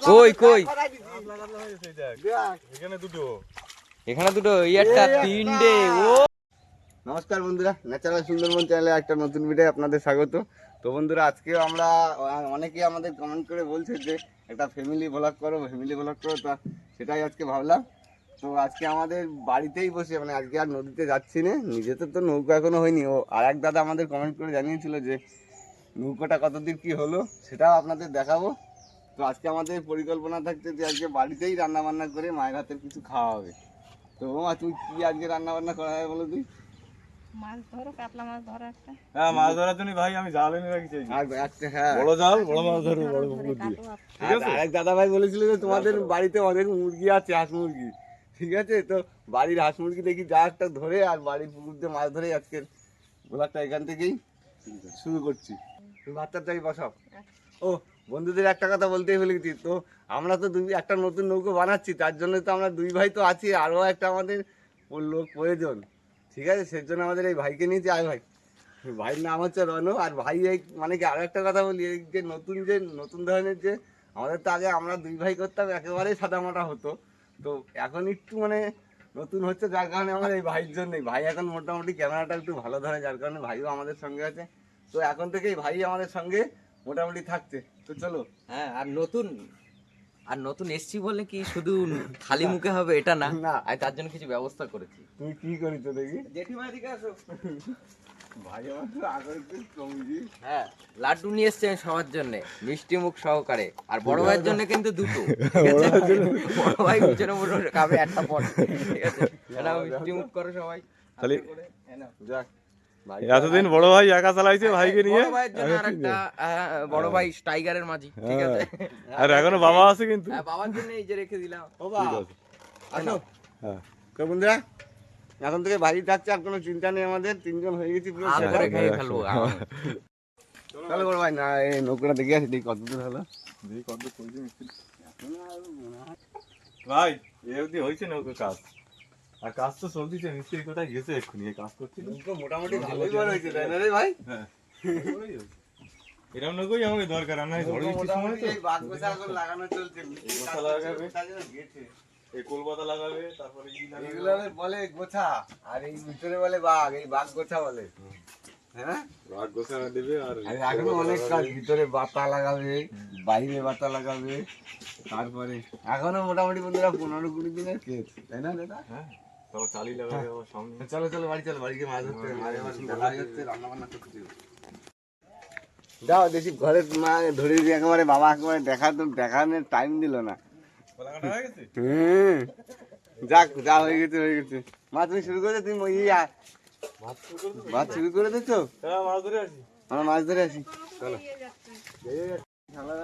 কই কই এখানে দুটো এখানে দুটো একটা তিনটে ও। নমস্কার বন্ধুরা ন্যাচারাল সুন্দরবন চ্যানেলে একটা নতুন ভিডিও আপনাদের স্বাগত। তো বন্ধুরা আজকেও আমরা অনেকেই আমাদের কমেন্ট করে বলছে যে একটা ফ্যামিলি ব্লগ করো ফ্যামিলি ব্লগ করো তা সেটাই আজকে ভাবলাম। তো আজকে আমাদের বাড়িতেই বসে মানে আজকে আর নদীতে যাচ্ছি না নিজেতে তো নৌকা এখনও হয়নি। ও আর এক দাদা আমাদের কমেন্ট করে জানিয়েছিল যে নৌকাটা কতদূর কি হলো সেটাও আপনাদের দেখাবো। তো আজকে আমাদের পরিকল্পনা থাকছে যে আজকে বাড়িতেই রান্না বান্না করে মায়ের হাতের কিছু খাওয়া হবে। তো মা তুই কি আজকে রান্না বান্না করা হবে বলো তুই মাছ ধরো কাতলা মাছ ধরো একটা। হ্যাঁ মাছ ধরার জন্য ভাই আমি জাল এনে রাখছি আর একটা হ্যাঁ। বড় জাল বড় মাছ ধরবো বড় পুকুর দিয়ে আরেক দাদা ভাই বলেছিল যে তোমাদের বাড়িতে অনেক মুরগি আছে হাঁস মুরগি। ঠিক আছে? তো বাড়ির হাঁস মুরগি দেখি যা একটা ধরে আর বাড়ির পুকুর দিয়ে মাছ ধরে আজকের গোলাপটা এখান থেকেই শুরু করছি। তুমি বাচ্চাটাই বসাও। ও বন্ধুদের একটা কথা বলতেই ভুলে গেছি। তো আমরা তো দুই একটা নতুন নৌকো বানাচ্ছি, তার জন্য তো আমরা দুই ভাই তো আছি, আরও একটা আমাদের লোক প্রয়োজন। ঠিক আছে? সেই জন্য আমাদের এই ভাইকে নিয়েছি আয় ভাই। ভাইয়ের নাম হচ্ছে রনু, আর ভাই এই মানে কি আরও একটা কথা বলি, এই যে নতুন যে, নতুন ধরনের যে আমাদের তো আগে আমরা দুই ভাই করতাম, একেবারেই সাদামাটা হতো। তো এখন একটু মানে নতুন হচ্ছে, যার কারণে আমার এই ভাইয়ের জন্যই। ভাই এখন মোটামুটি ক্যামেরাটা একটু ভালো ধরে, যার কারণে ভাইও আমাদের সঙ্গে আছে। তো এখন থেকেই ভাই আমাদের সঙ্গে মোটামুটি থাকছে। তো চলো। হ্যাঁ আর নতুন আর নতুন এসছি বলে কি শুধু খালি মুখে হবে এটা না? না। আমি তার জন্য কিছু ব্যবস্থা করেছি। তুমি কি করেছ দেখি? জেঠিমা দিকে আসো। ভাই আমার তো আগে একটু কমজি হ্যাঁ লাড্ডু নিয়ে এসছে সবার জন্য মিষ্টি মুখ সহকারে। আর বড় ভাইয়ের জন্য কিন্তু দুটো বড় ভাই পিছনে বড় খাবে একটা পর ঠিক আছে? এটা মিষ্টি মুখ করো সবাই। খালি-। যাক। এতদিন বড় ভাই একা চালাইছে ভাইকে নিয়ে? বড় ভাইয়ের জন্য আরেকটা আহ, বড় ভাই টাইগারের মাঝি ঠিক আছে? আর এখনও বাবা আছে কিন্তু। হ্যাঁ, বাবার জন্য এই যে রেখে দিলাম। ও হ্যাঁ। বন্ধুরা এখন থেকে বাড়ি থাকছে আর কোনো চিন্তা নেই আমাদের তিনজন হয়ে গেছি পুরো আম খেয়ে ফেলব আম। বড় ভাই না এই নৌকোটা দেখে আসি দেখি কত দূর হলো। দেখি ভাই এ অবধি হয়েছে না ওকে কাজ? আর কাজ তো চলতিছে মিস্ত্রি কোথায় গেছে এক্ষুনি? এই কাজ করছিল? মোটামুটি ভালোই বড় হয়েছে তাই না রে ভাই? হ্যাঁ। এরকম নৌকোই আমাকে দরকার আমরা ঝড় বৃষ্টির সময় তো? এই বাঘ গোছা এখন লাগানো চলছে এই গোছা লাগাবে। গেছে। এই কলপাতা লাগাবে তারপরে ই লাগাবে? এগুলো বলে গোছা আর এই ভিতরে বলে বাঘ এই বাঘ গোছা বলে। হ্যাঁ? গোছা দেবে আর আর এখনও অনেক কাজ ভিতরে বাতা লাগাবে বাইরে বাতা লাগাবে তারপরে। এখনও মোটামুটি বন্ধুরা পনেরো কুড়ি দিনের কেস তাই না দাদা? হ্যাঁ। তারপর চালি লাগাবে আবার সামনে। চলো চলো বাড়ি চলো বাড়িকে মাছ ধরতে মাছ এবার বেলা হয়ে যাচ্ছে রান্না বান্না করতে যাও দেখি ঘরে মা ধরে দিয়ে একেবারে বাবা একেবারে দেখা তো দেখানোর টাইম দিল না। হয়ে হুম। যাক যা হয়ে গেছে হয়ে গেছে। মা তুমি শুরু করে তুমি ইয়া? ভাত শুরু করে দিচ্ছ হ্যাঁ মাছ ধরে আসি। আমরা মাছ ধরে আসি। চলো। যাচ্ছে। খেলা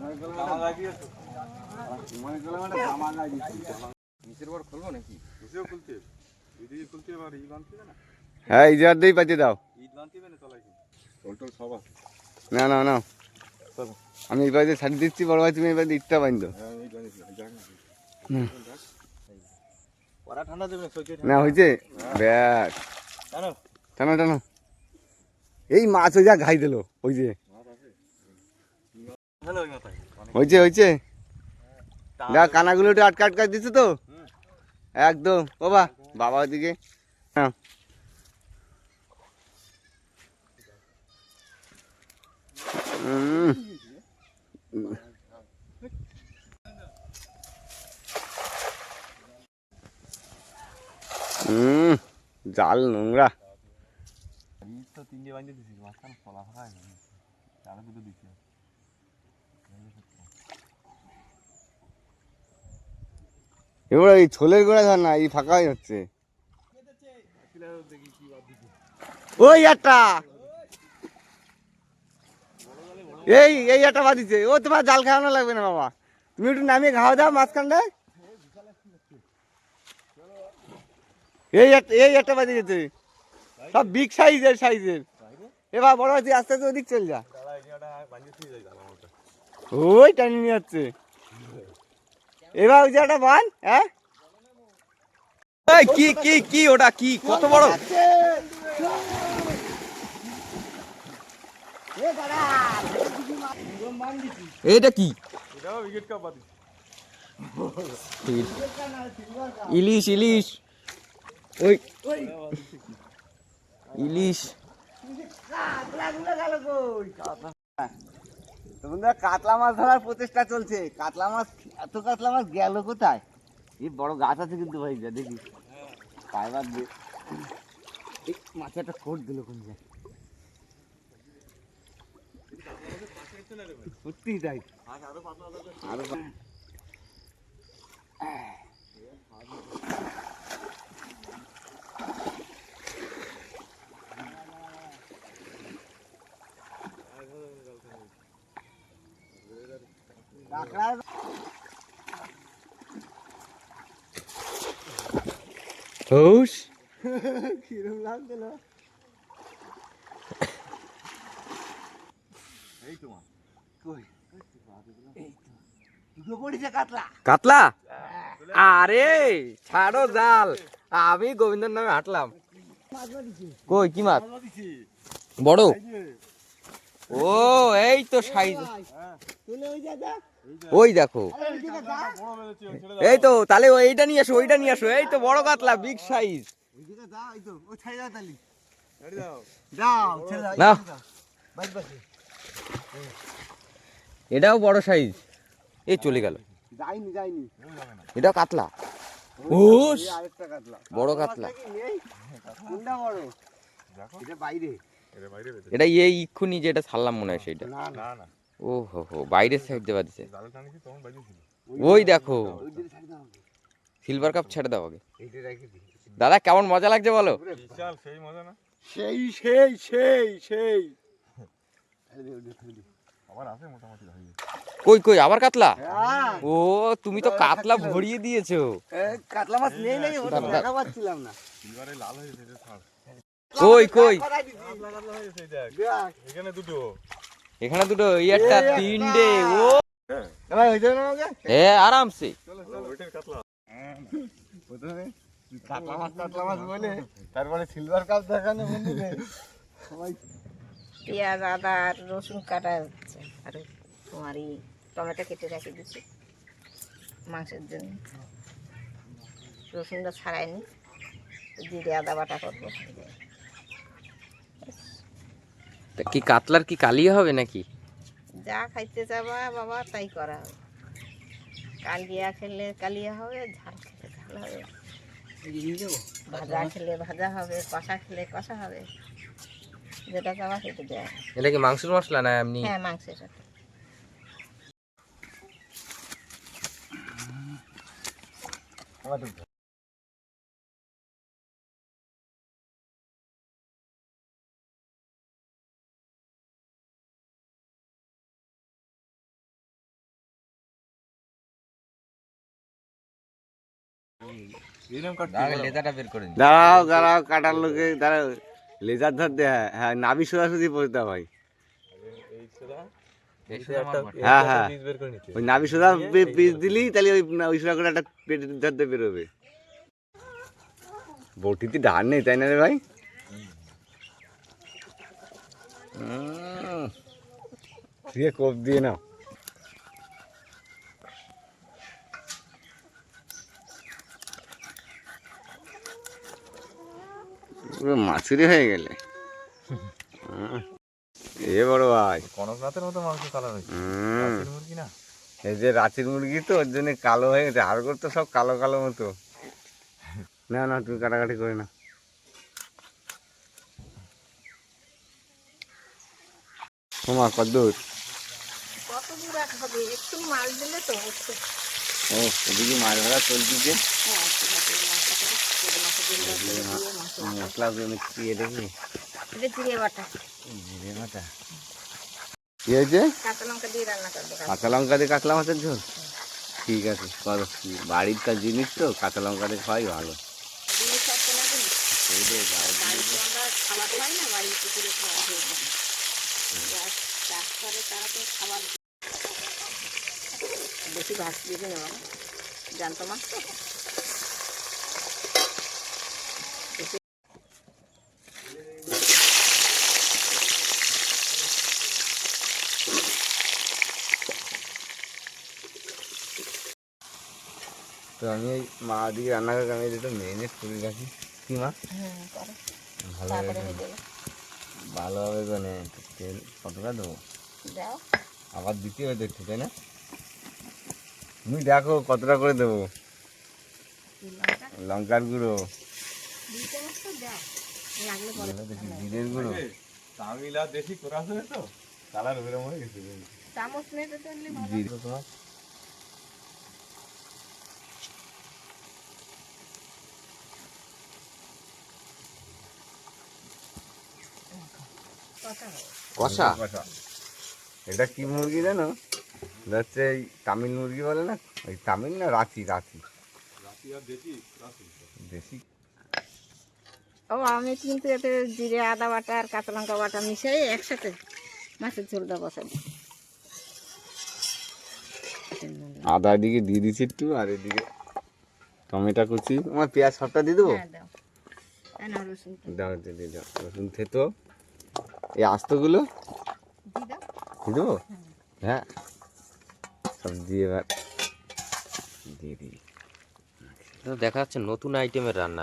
আর হ্যাঁ এই জার দিয়ে পাঠিয়ে দাও। ঈদ না না না। আমি এই বাড়িতে ছাড়ি দিচ্ছি বড় ভাই তুমি এই বাড়িতে আমি জানি না হয়েছে? ব্যাস। টানো। এই মাছ ওই যা ঘাই দিল ওই যে হ্যালো ওই মাথায় অনেক হয়েছে হয়েছে যা কানাগুলো একটু আটকা আটকা দিচ্ছে তো? একদম। বাবা বাবা ওদিকে হ্যাঁ। জাল নোংরা। তো তিনটে বাঁধতে দিছিস মাঝখানে ফলা ফাঁকা দুটো দিচ্ছি এবার এই ছোলের গোড়া ধর না, এই ফাঁকাই হচ্ছে। ওই একটা এই এই একটা বাদিছে ও, তোমার জাল খাওয়ানো লাগবে না বাবা তুমি একটু নামিয়ে খাওয়া দাও মাঝখানটায় এই এই একটা বাজে গেছে সব বিগ সাইজের সাইজের এবার বড় আস্তে আস্তে ওদিক চল যা। ওই টানি নিয়ে যাচ্ছে। এবার জায়গাটা বান হ্যাঁ? কি কি কি ওটা, কি? কত বড়? এটা কি? ইলিশ ইলিশ। ওই। ইলিশ। তো বন্ধুরা, কাতলা মাছ ধরার প্রচেষ্টা চলছে। কাতলা মাছ, এত কাতলা মাছ গেল কোথায়? এই বড় গাছ আছে কিন্তু ভাই, যা দেখি। পাইবার দিয়ে মাছে একটা কোট দিল কোন জায়গায়। সত্যি তাই। আরও পা- হৌস কিরম লাগছিল এই তোমার। কই? এই তো। দুটো পড়েছে কাতলা। আরে ছাড়ো জাল। আমি গোবিন্দর নামে হাঁটলাম। কই কি মাছ? বড়? ও এই তো সাইজ। তুলে ওই যা যা ওই দেখো। এই তো তাহলে ওইটা নিয়ে আসো ওইটা নিয়ে আসো। এই তো বড় কাতলা বিগ সাইজ এটাও বড় সাইজ এই চলে গেল। এটাও কাতলা। ও এই আরেকটা কাতলা। বড় কাতলা। এটা বাইরে। এটা এই ইক্ষুনি যেটা ছাড়লাম মনে হয় সেটা না না। ও হো হো বাইরের সাইড দেওয়া দিছে। ওই দেখো। সিলভার কাপ ছেড়ে দাও। আগে। দাদা কেমন মজা লাগছে বলো? সেই সেই সেই সেই কই কই আবার কাতলা? হ্যাঁ। ও তুমি তো কাতলা ভরিয়ে দিয়েছ। কাতলা মাছ নেই নাকি ওটা দেখা পাচ্ছিলাম না। লাল হয়ে গেছে কই কই। এখানে দুটো। এখানে দুটো এই একটা এই তিনটে ও। না আমাকে। এ আরামসে। চলো চলো। প্রথমে কাতলা মাছ কাতলা মাছ বলে তারপরে সিলভার কাপ দেখানো পেঁয়াজ আদা আর রসুন কাটা হচ্ছে। আর তোমার এই টমেটো কেটে রেখে দিচ্ছি মাংসের জন্য। রসুনটা ছাড়াইনি জিরে আদা বাটা করব। তা কি কাতলার কি কালিয়া হবে নাকি? যা খাইতে যাবা বাবা তাই করা হবে। কালিয়া খেলে কালিয়া হবে ঝাল খেলে ঝাল হবে। ভাজা খেলে ভাজা হবে কষা খেলে কষা হবে। যেটা চাবা সেটা দেওয়া। এটা কি মাংসের মশলা না এমনি? হ্যাঁ মাংসের সাথে। দাঁড়াও দাঁড়াও কাটার লোকে দাঁড়াও লেজার ধরতে হ্যাঁ হ্যাঁ নাবি সোজাসুজি পড়তে হয়। হ্যাঁ, হ্যাঁ। পিস বের করে নিতে। ওই নাবি সোজা পিস দিলি তাহলে ওই ওই সোজা করে একটা পেট ধরতে বেরোবে। বটিতে ধার নেই তাই না রে ভাই? দিয়ে কোপ দিয়ে নাও। পুরো মাছুরি হয়ে গেলে। এ বড় ভাই। কনকনাথের মতো মাংস হয়েছে। মুরগি না? এই যে রাতের মুরগি তো ওর জন্য কালো হয়ে গেছে। তো সব কালো কালো মতো। না না তুমি কাটাকাটি করে না। তোমার কদ্দূর। কত দূর হবে? একটু মাল দিলে তো একটু ও ওদিকে মাছ ধরা চলছে মশলা মিশিয়ে দেখি। এটা জিরে বাটা। কি হয়েছে? কাঁচা লঙ্কা দিয়ে মাছের ঝোল? ঠিক আছে করো। বাড়ির কাজ জিনিস তো কাঁচা লঙ্কা দিয়ে খাওয়াই ভালো। খাবার না বাড়ির পুকুরে খাওয়া তারা তো খাবার একটু ভাত ভেজে নেব জানতো মাছ তো আমি ওই মা দিকে রান্না করে আমি এটা মেরিনেট রাখি কি মা? ভালোভাবে ভালোভাবে তেল কতটা দেবো? আবার দিতে হবে দেখতে তাই না? তুমি দেখো কতটা করে দেবো? লঙ্কার গুঁড়ো। জিরের গুঁড়ো। তামিল আর দেশি করা হবে তো কালার হয়ে গেছে। কষা? কষা। এটা কি মুরগি জানো? হচ্ছে এই তামিল মুরগি বলে না? ওই তামিল না রাঁচি রাঁচি? দেশি ও আমি কিন্তু এতে জিরে আদা বাটা আর কাঁচা লঙ্কা বাটা মিশাই একসাথে মাছের ঝোলটা বসাই। আদা এদিকে দিয়ে দিচ্ছি একটু আর এদিকে টমেটো কুচি। আমার পেঁয়াজ সবটা দিয়ে দেবো? হ্যাঁ দাও। হ্যাঁ রসুন দিয়ে দিয়ে দাও রসুন থেতো। এই আস্তগুলো? দিয়ে দেবো? হ্যাঁ। সব দিয়ে এবার দিয়ে দিই। তো দেখা যাচ্ছে নতুন আইটেমের রান্না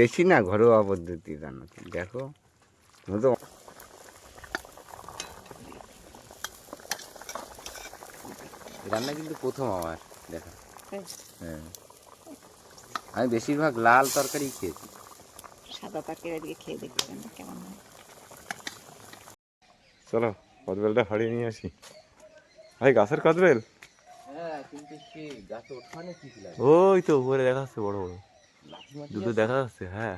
দেশি না ঘরোয়া পদ্ধতি রান্না। দেখো এই রান্না কিন্তু প্রথম আমার দেখা। হ্যাঁ। আমি বেশিরভাগ লাল তরকারি খেয়েছি সাদা তরকারি দিয়ে খেয়ে দেখতে না কেমন হয়। চলো কদবেলটা হারিয়ে নিয়ে আসি। ভাই গাছের কদবেল? ওই তো উপরে দেখা যাচ্ছে বড় বড় দুটো দেখা যাচ্ছে হ্যাঁ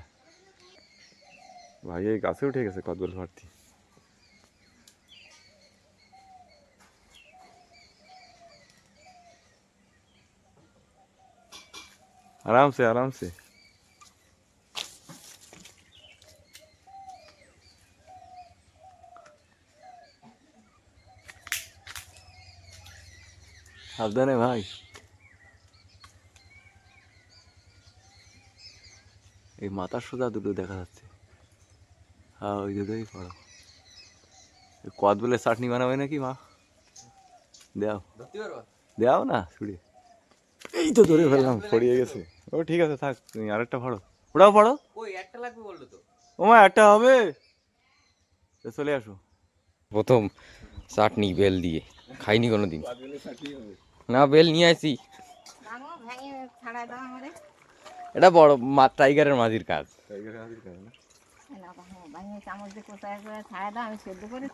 ভাই এই গাছে উঠে গেছে কদবেল ভর্তি आराम से आराम से সাবধানে ভাই। এই মাথার সোজা দুটো দেখা যাচ্ছে। হ্যাঁ ওই দুটোই পড়ো। কদ বলে চাটনি বানাবে নাকি মা? দাও। দাও না ছুড়ে এই তো ধরে ফেললাম পড়িয়ে গেছে। ও ঠিক আছে থাক তুমি আরেকটা ফাড়ো ওটাও ফাড়ো ওই একটা লাগবে বলল তো। ও মা একটা হবে? চলে আসো। প্রথম চাটনি বেল দিয়ে। খাইনি কোনো দিন না বেল নিয়ে আসি ভাঙো ভেঙে ছাড়াই দাও আমারে। এটা বড় মা টাইগারের মাঝির কাজ। নাও ভাঙো ভেঙে চামচ দিয়ে কোথায় করে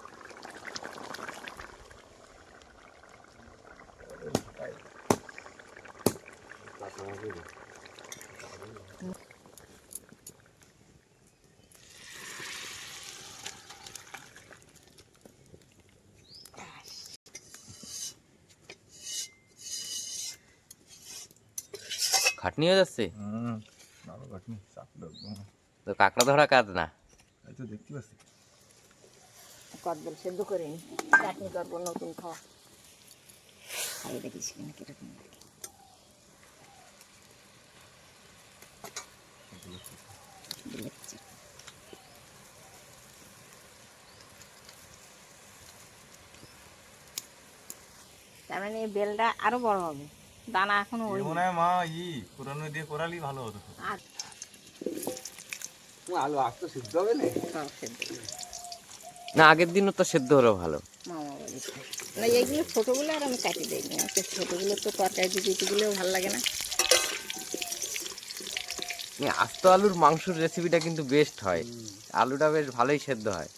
খাটনি হয়ে যাচ্ছে? ভালো কাটনি তো কাঁকড়া ধরা কাজ না? এই তো দেখতে পাচ্ছি। কদবেল সেদ্ধ করে নি। চাটনি করব নতুন খাওয়া। খাই কীরকম লাগে? তার মানে বেলটা আরও বড় হবে। দানা এখনও ওই মনে হয় মা ই পুরানো দিয়ে করালি ভালো হতো। আর আলু আজ তো সিদ্ধ হবে না। সব সেদ্ধ না আগের দিনও তো সেদ্ধ হলো ভালো। মামা না এইগুলো ছোটোগুলো আর আমি কাটি দিইনি। আমাকে ছোটোগুলো তো তরকারি দিতে দিলেও ভালো লাগে না। এই আস্ত আলুর মাংসর রেসিপিটা কিন্তু বেস্ট হয়। আলুটা বেশ ভালোই সেদ্ধ হয়।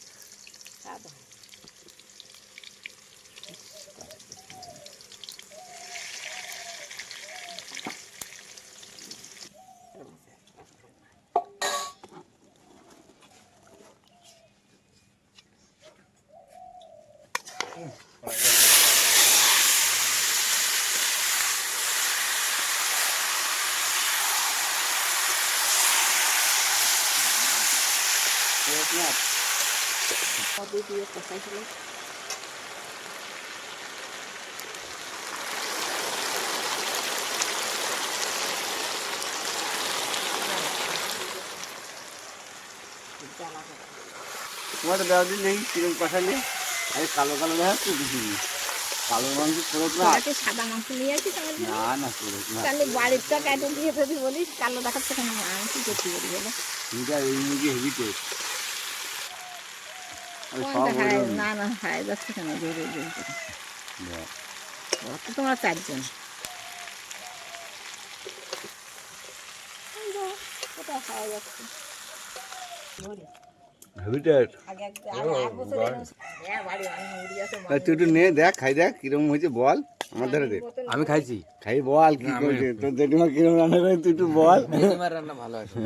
মধ্যে দিয়ে কষাইছিল জ্বালা করে। তোমার তো দেওয়া দিন নেই কীরকম কষালে আরে কালো কালো দেখা। তো বেশি কালো মাংস খরচ না সাদা মাংস নিয়ে আসিস না না খরচ না তাহলে বাড়িরটা কাটে দিয়ে যদি বলিস কালো দেখাচ্ছে কেন? আমি কি করতে পারি বলো এটা এই মুরগি হেভি টেস্ট। না না হারাই যাচ্ছে কেন? ধরে ধরে করে। দেখ। ও তো তোমরা চারজন। এই খাওয়া যাচ্ছে। ধরে। তুই একটু নে দেখ খাই দেখ কীরকম হয়েছে বল আমার ধারে দে। আমি খাইছি। খাই বল কি করছে তোর জেঠিমা কীরকম রান্না করে তুই একটু বল। রান্না ভালো আছে।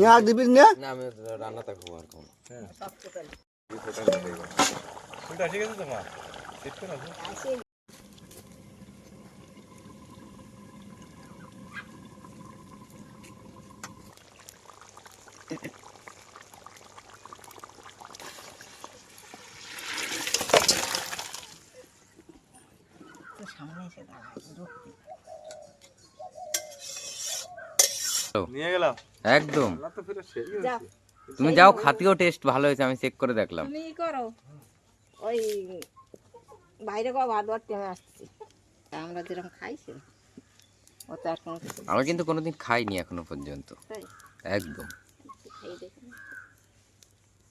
না দিবি না। আমি খাব আর। আসে তো সামনে এসে দাঁড়ায়, রুখতে। নিয়ে গেলাম একদম তো ফেরত সেরি যাও, তুমি যাও খাতিও টেস্ট ভালো হয়েছে আমি চেক করে দেখলাম। তুমি ই করো ওই বাইরে কো ভাত ভাত টেমে আসছি। আমরা যেরকম খাইছি ও তো আর কোনো আমি কিন্তু কোনোদিন খাইনি এখনও পর্যন্ত। একদম।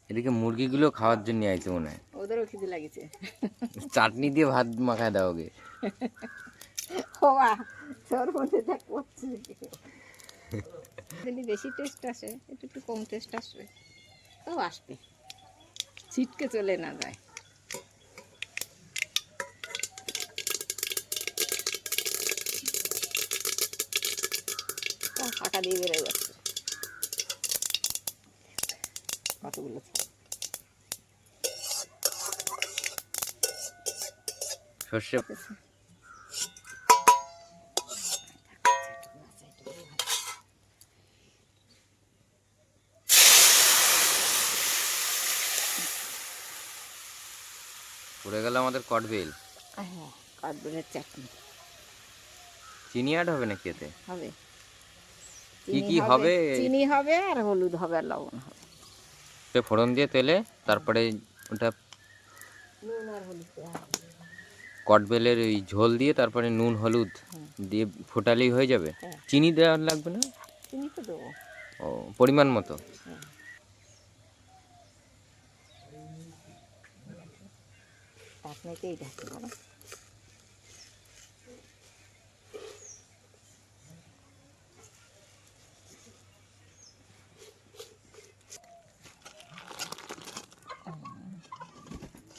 এদিকে মুরগিগুলো খাওয়ার জন্য আইছে মনে হয়। ওদেরও খিদে লাগিছে। চাটনি দিয়ে ভাত মাখায় দাও ওকে। হওয়া তোর মধ্যে দেখ করছে যদি বেশি টেস্ট আসে একটু একটু কম টেস্ট আসবে তাও আসবে। ছিটকে চলে না যায়। ফাঁকা দিয়ে বেরোয় যাচ্ছে। কতগুলো সর্ষে পড়ে গেল আমাদের কটবেল। হ্যাঁ কাঠবেলের চাটনি। চিনি অ্যাড হবে নাকি এতে? হবে। কি কি হবে? চিনি হবে আর হলুদ হবে আর লবণ হবে। সে ফোড়ন দিয়ে তেলে তারপরে ওটা নুন আর হলুদ কটবেলের ওই ঝোল দিয়ে তারপরে নুন হলুদ দিয়ে ফোটালেই হয়ে যাবে। হ্যাঁ। চিনি দেওয়া লাগবে না? চিনি তো দেবো। ও পরিমাণ মতো। চাটনিতেই দেখতে বলো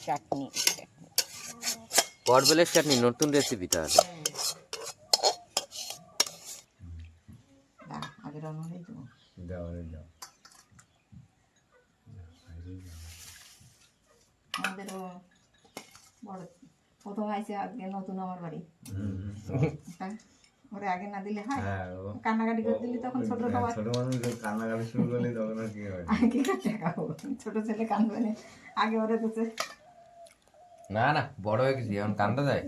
চাটনি কটবেলের চাটনি নতুন রেসিপি তাহলে দাঁড়া, আগে রান্না হয়ে দেবো আমাদের বড় প্রথম আইসে আজকে নতুন আমার বাড়ি হ্যাঁ, ওরে আগে না দিলে হয় কান্নাকাটি করে দিলি তখন ছোট সবার ছোট মানুষ কান্নাকাটি শুরু করলে তখন আর কি হয়? আর কি করে ছোট ছেলে কান্দবে না আগে ওরে দিতে। না না বড় হয়ে গেছি এখন কান্দা যায়।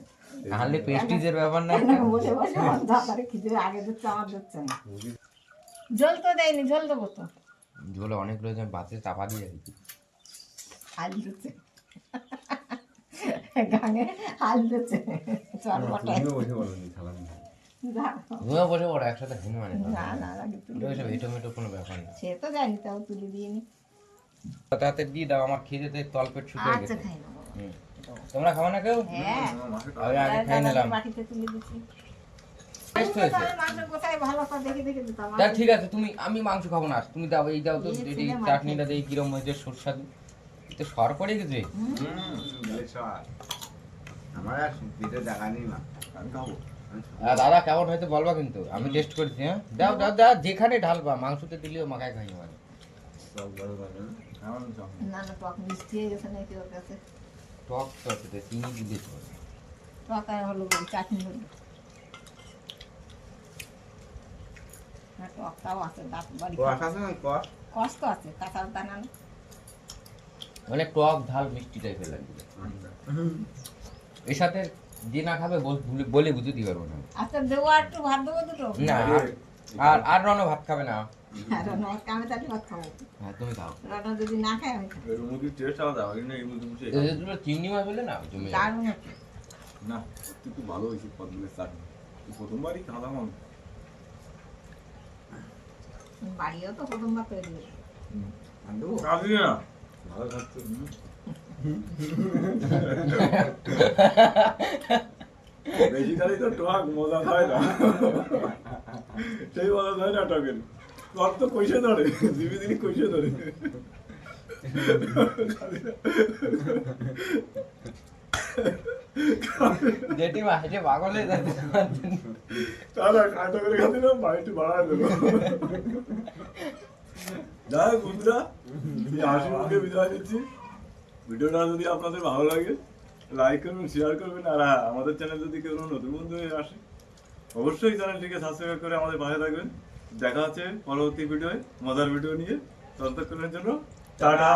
তাহলে প্রেস্টিজের ব্যাপার না বসে বসে দাদারে খিদে আগে দিচ্ছে আমার দিচ্ছে না। জল তো দেয়নি জল দেবো তো। ঝোলে অনেক রয়েছে আমি বাতে চাপা দিয়ে রেখেছি হাল দিচ্ছে। গাঙে হাল দিচ্ছে। চল বটায় বসে বলেনি খালাম বসে পড়ো একসাথে ঘুম মানে না না তুলে ওইসব কোনো ব্যাপার না। সে তো জানি তাও তুলে দিয়ে নি তাতে দিয়ে দাও আমার খিদেতে তলপেট শুকিয়ে আচ্ছা গেছে। খাই নেব। তোমরা খাব না কেউ? হ্যাঁ। আমি আগে খাই নিলাম। বাটিতে তুলে তা ঠিক আছে তুমি আমি মাংস খাব না। তুমি দাও এই দাও তো এই মার চাটনিটা দিয়ে কিরম হয়েছে সুস্বাদু তো সর পড়ে গেছে? আমার আর জায়গা নেই মা আমি খাব। দাদা কেমন হয়তো বলবা কিন্তু? আমি টেস্ট করেছি হ্যাঁ? দাও দাও দাও যেখানে ঢালবা মাংসতে দিলেও মাখায় খাই মানে টক মিষ্টি গেছে নাকি ওর কাছে? টক চিনি দিলে টক আর হলো চাটনি হলো। মানে টক ঝাল মিষ্টি টাইপের লাগবে। এর সাথে যে না খাবে বলে- বুঝতে পারব না। আচ্ছা দেবো আর একটু ভাত দেবো দুটো? না আর- আর আর ভাত খাবে না। হ্যাঁ হয় চিংড়ি মাছ হলে না? না তুই ভালো চাটনি। তুই প্রথমবারই খালাম আমি বাড়িও তো প্রথমবার না? ভালো খাচ্ছে বেশি খালি তো টক মজা খায় না। সেই মজা খায় না টকের। টক তো কইসে ধরে জিবি কইসে ধরে। জেঠিমা হেঁটে পাগল হয়ে যাচ্ছে তাহলে খাটো করে খাতে না দেবো। বন্ধুরা বিদায় দিচ্ছি ভিডিওটা যদি আপনাদের ভালো লাগে লাইক করবেন শেয়ার করবেন, আর হ্যাঁ আমাদের চ্যানেল যদি কেউ নতুন বন্ধু হয়ে আসে, অবশ্যই চ্যানেলটিকে সাবস্ক্রাইব করে আমাদের পাশে থাকবেন। দেখা হচ্ছে পরবর্তী ভিডিওয় মজার ভিডিও নিয়ে। ততক্ষণের জন্য, টাটা।